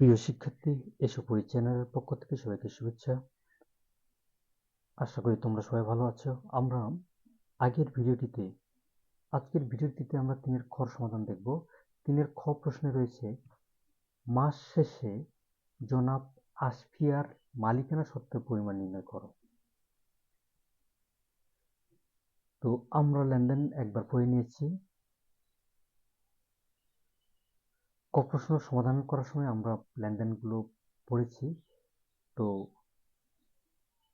প্রিয় শিক্ষার্থী, এসো পড়ি চ্যানেলের পক্ষ থেকে সবাইকে শুভেচ্ছা। আশা করি তোমরা সবাই ভালো আছো। আমরা আগের ভিডিওটিতে, আজকের ভিডিওটিতে আমরা তিনের খর সমাধান দেখব। তিনের খ প্রশ্নে রয়েছে, মাস শেষে জনাব আসফিয়ার মালিকানা সত্ত্বের পরিমাণ নির্ণয় করো। তো আমরা লেনদেন একবার পড়ে নিয়েছি। ক প্রশ্ন সমাধান করার সময় আমরা লেনদেনগুলো পড়েছি। তো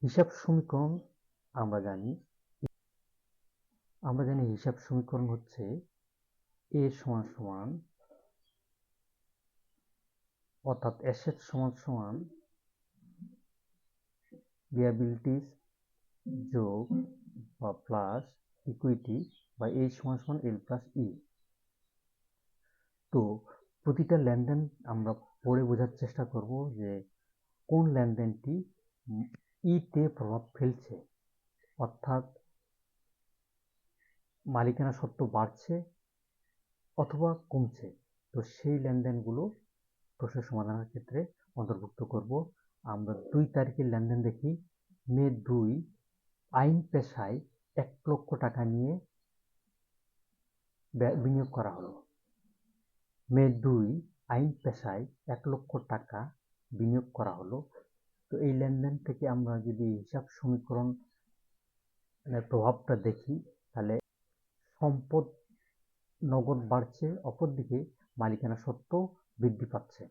হিসাব সমীকরণ আমরা জানি। আমরা জানি হিসাব সমীকরণ হচ্ছে এ সমান সমান, অর্থাৎ অ্যাসেট সমান সমান লিয়াবিলিটিস যোগ বা প্লাস ইকুইটি বা এ সমান সমান এল প্লাস ই তো প্রতিটা লেনদেন আমরা পড়ে বোঝার চেষ্টা করব যে কোন লেনদেনটি ইতে প্রভাব ফেলছে। অর্থাৎ মালিকানা সত্ত্ব বাড়ছে অথবা কমছে। তো সেই লেনদেনগুলো প্রশ্নের সমাধানের ক্ষেত্রে অন্তর্ভুক্ত করব। আমরা দুই তারিখের লেনদেন দেখি। মে দুই, আইন পেশায় এক লক্ষ টাকা নিয়ে বিনিয়োগ করা হলো। মে দুই আইন পেশায় এক লক্ষ টাকা বিনিয়োগ করা হলো। তো এই লেনদেন থেকে আমরা যদি হিসাব সমীকরণ প্রভাবটা দেখি, তাহলে সম্পদ নগদ বাড়ছে, অপরদিকে মালিকানা সত্ত্ব বৃদ্ধি পাচ্ছে।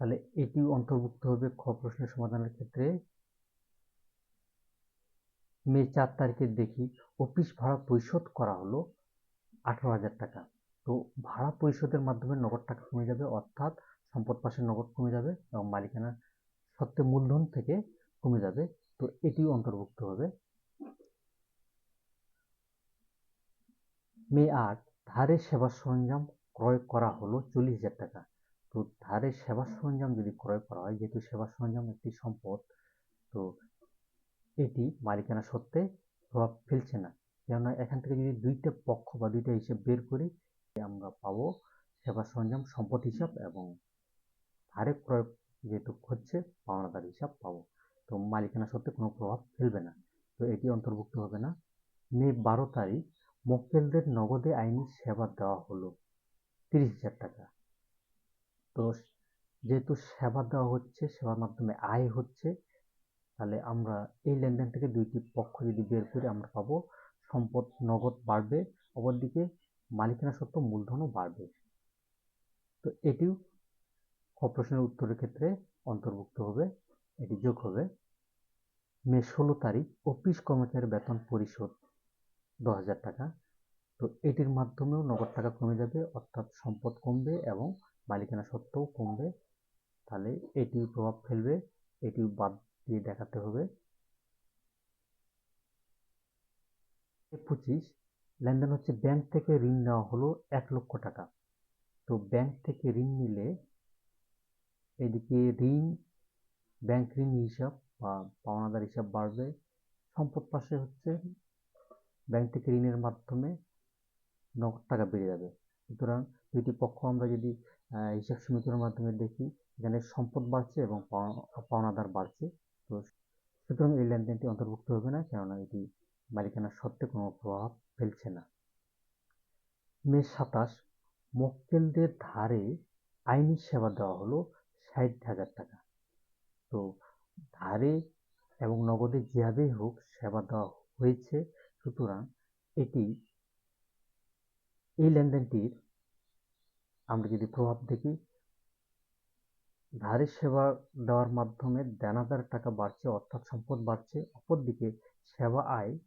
তাহলে এটি অন্তর্ভুক্ত হবে খ প্রশ্নের সমাধানের ক্ষেত্রে। মে চার তারিখে দেখি, অফিস ভাড়া পরিশোধ করা হলো আঠারো হাজার টাকা। তো ভাড়া পরিশোধের মাধ্যমে নগদ টাকা কমে যাবে, অর্থাৎ সম্পদ পাশের নগদ কমে যাবে এবং মালিকানা সত্ত্বে মূলধন থেকে কমে যাবে। তো এটিও অন্তর্ভুক্ত হবে। মে আট, ধারে সেবা সরঞ্জাম ক্রয় করা হলো চল্লিশ হাজার টাকা। তো ধারে সেবা সরঞ্জাম যদি ক্রয় করা হয়, যেহেতু সেবা সরঞ্জাম একটি সম্পদ, তো এটি মালিকানা সত্ত্বে প্রভাব ফেলছে না। কেননা এখান থেকে যদি দুইটা পক্ষ বা দুইটা হিসেব বের করি আমরা পাবো সেবা সরঞ্জাম সম্পদ হিসাব এবং ধারে ক্রয় যেহেতু হচ্ছে, পাওনাদার হিসাব পাবো। তো মালিকানা সত্ত্বে কোনো প্রভাব ফেলবে না। তো এটি অন্তর্ভুক্ত হবে না। মে বারো তারিখ, মক্কেলদের নগদে আইনি সেবা দেওয়া হলো তিরিশ হাজার টাকা। তো যেহেতু সেবা দেওয়া হচ্ছে, সেবার মাধ্যমে আয় হচ্ছে, তাহলে আমরা এই লেনদেন থেকে দুইটি পক্ষ যদি বের করি আমরা পাবো, সম্পদ নগদ বাড়বে। অপরদিকে মালিকানা সত্ত্ব মূলধনও বাড়বে। তো এটিও প্রশ্নের উত্তরের ক্ষেত্রে অন্তর্ভুক্ত হবে, এটি যোগ হবে। মে ষোলো তারিখ অফিস কর্মচারীর বেতন পরিশোধ দশ হাজার টাকা। তো এটির মাধ্যমেও নগদ টাকা কমে যাবে, অর্থাৎ সম্পদ কমবে এবং মালিকানা সত্ত্বেও কমবে। তাহলে এটি প্রভাব ফেলবে এটি বাদ দিয়ে দেখাতে হবে। পঁচিশ লেনদেন হচ্ছে ব্যাংক থেকে ঋণ নেওয়া হলো এক লক্ষ টাকা। তো ব্যাংক থেকে ঋণ নিলে এদিকে ঋণ, ব্যাংক ঋণ হিসাব বা পাওনাদার হিসাব বাড়বে। সম্পদ পাশে হচ্ছে ব্যাংক থেকে ঋণের মাধ্যমে নগদ টাকা বেড়ে যাবে। সুতরাং দুইটি পক্ষ আমরা যদি হিসাব সমীকরণের মাধ্যমে দেখি, এখানে সম্পদ বাড়ছে এবং পাওনাদার বাড়ছে। তো সুতরাং এই লেনদেনটি অন্তর্ভুক্ত হবে না, কেননা এটি মালিকানার সত্ত্বে কোনো প্রভাব ফেলছে না। মে সাতাশ মক্কেলদের ধারে আইনি সেবা দেওয়া হলো ষাট হাজার টাকা। তো ধারে এবং নগদে যেভাবেই হোক সেবা দেওয়া হয়েছে, সুতরাং এটি এই লেনদেনটির আমরা যদি প্রভাব দেখি, ধারে সেবা দেওয়ার মাধ্যমে দেনাদার টাকা বাড়ছে, অর্থাৎ সম্পদ বাড়ছে, অপরদিকে সেবা আয়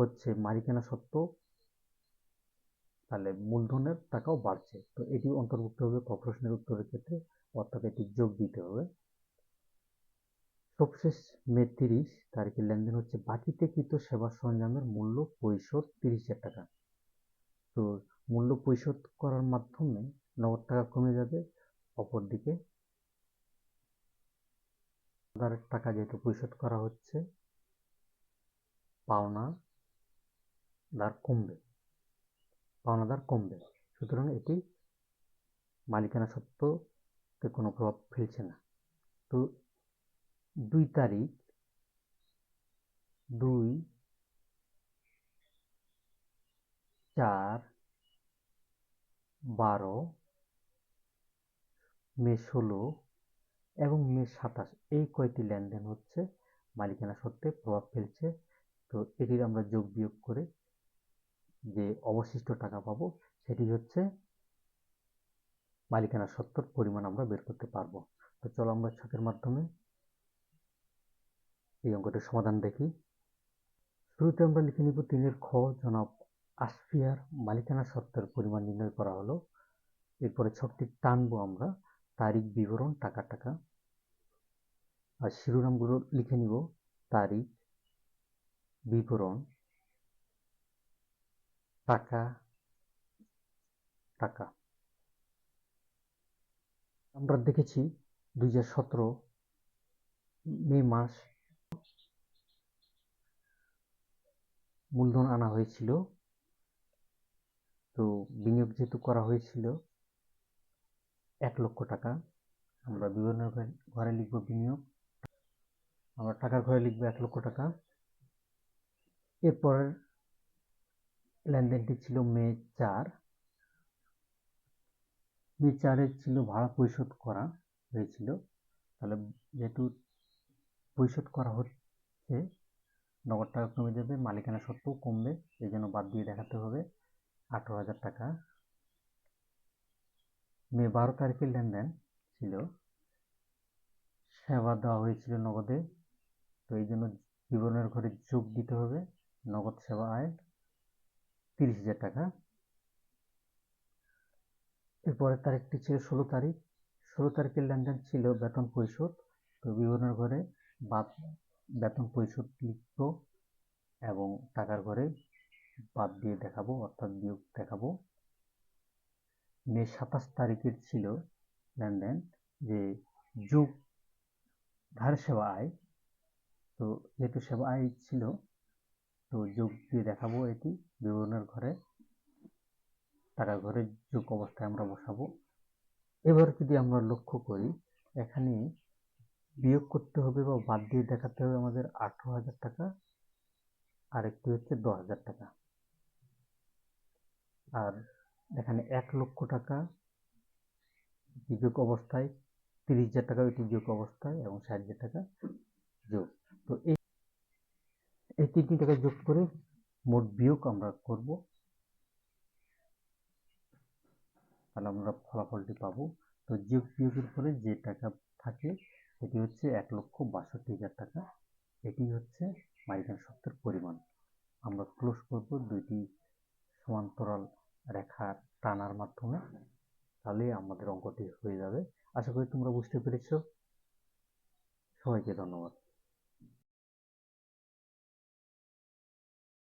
হচ্ছে মালিকানা সত্ত্ব তাহলে মূলধনের টাকাও বাড়ছে। তো এটি অন্তর্ভুক্ত হবে প্রশ্নের উত্তরের ক্ষেত্রে, অর্থাৎ এটি যোগ দিতে হবে। সবশেষ মে তিরিশ তারিখে লেনদেন হচ্ছে, বাকিতে কৃত সেবা সরঞ্জামের মূল্য পরিশোধ তিরিশ হাজার টাকা। তো মূল্য পরিশোধ করার মাধ্যমে নগদ টাকা কমে যাবে, অপরদিকে টাকা যেহেতু পরিশোধ করা হচ্ছে, পাওনা দার কমবে। পাওনাদার কমবে। সুতরাং এটি মালিকানা সত্ত্বতে কোনো প্রভাব ফেলছে না। তো দুই তারিখ, দুই, চার, বারো, মে ষোলো এবং মে সাতাশ এই কয়টি লেনদেন হচ্ছে মালিকানা সত্ত্বে প্রভাব ফেলছে। তো এটির আমরা যোগ বিয়োগ করে যে অবশিষ্ট টাকা পাবো, সেটি হচ্ছে মালিকানা সত্ত্বর পরিমাণ আমরা বের করতে পারব। তো চলো আমরা ছকের মাধ্যমে এই অঙ্কটির সমাধান দেখি। শুরুতে আমরা লিখে নিব তিনের খ জনাব আসফিয়ার মালিকানা সত্ত্বের পরিমাণ নির্ণয় করা হলো। এরপরে ছকটি টানবো আমরা, তারিখ, বিবরণ, টাকা টাকা। আর শিরোনামগুলো লিখে নিব, তারিখ, বিবরণ। টাকা টাকা আমরা দেখেছি দুই মে মাস মূলধন আনা হয়েছিল। তো বিনিয়োগ যেহেতু করা হয়েছিল, এক লক্ষ টাকা। আমরা বিভিন্ন ঘরে লিখব বিনিয়োগ। আমরা টাকার ঘরে লিখব এক লক্ষ টাকা। এরপরের লেনদেনটি ছিল মে চার। মে চারের ছিল ভাড়া পরিশোধ করা হয়েছিল। তাহলে যেহেতু পরিশোধ করা হচ্ছে, নগদ টাকা কমে যাবে, মালিকানা সত্ত্বেও কমবে, এই জন্য বাদ দিয়ে দেখাতে হবে আঠারো হাজার টাকা। মে বারো তারিখের লেনদেন ছিল। সেবা দেওয়া হয়েছিল নগদে। তো এই জন্য বিবরণের ঘরে যোগ দিতে হবে, নগদ সেবা আয়। তিরিশ হাজার টাকা। এরপরের তারিখটি ছিল ষোলো তারিখ। ষোলো তারিখের লেনদেন ছিল বেতন পরিশোধ। তো বিবরণের ঘরে বাদ বেতন পরিশোধ লিখব এবং টাকার ঘরে বাদ দিয়ে দেখাবো, অর্থাৎ বিয়োগ দেখাবো। মে সাতাশ তারিখের ছিল লেনদেন, যে যোগ ধার সেবা আয়। তো যেহেতু সেবা আয় ছিল তো যোগ দিয়ে দেখাবো এটি। বিবরণের ঘরে টাকার ঘরে যোগ অবস্থায় আমরা বসাবো। এবার যদি আমরা লক্ষ্য করি, এখানে বিয়োগ করতে হবে বা বাদ দিয়ে দেখাতে হবে আমাদের আঠারো হাজার টাকা, আর একটি হচ্ছে দশ হাজার টাকা। আর এখানে এক লক্ষ টাকা যোগ অবস্থায়, তিরিশ হাজার টাকা ওইটি যোগ অবস্থায় এবং ষাট হাজার টাকা যোগ। তো এই এই তিনটি টাকা যোগ করে মোট বিয়োগ আমরা করব। তাহলে আমরা ফলাফলটি পাবো। তো যোগ বিয়োগের পরে যে টাকা থাকে সেটি হচ্ছে এক লক্ষ বাষট্টি হাজার টাকা। এটি হচ্ছে মালিকানা সত্ত্বের পরিমাণ। আমরা ক্লোজ করব দুইটি সমান্তরাল রেখা টানার মাধ্যমে। তাহলে আমাদের অঙ্কটি হয়ে যাবে। আশা করি তোমরা বুঝতে পেরেছ। সবাইকে ধন্যবাদ।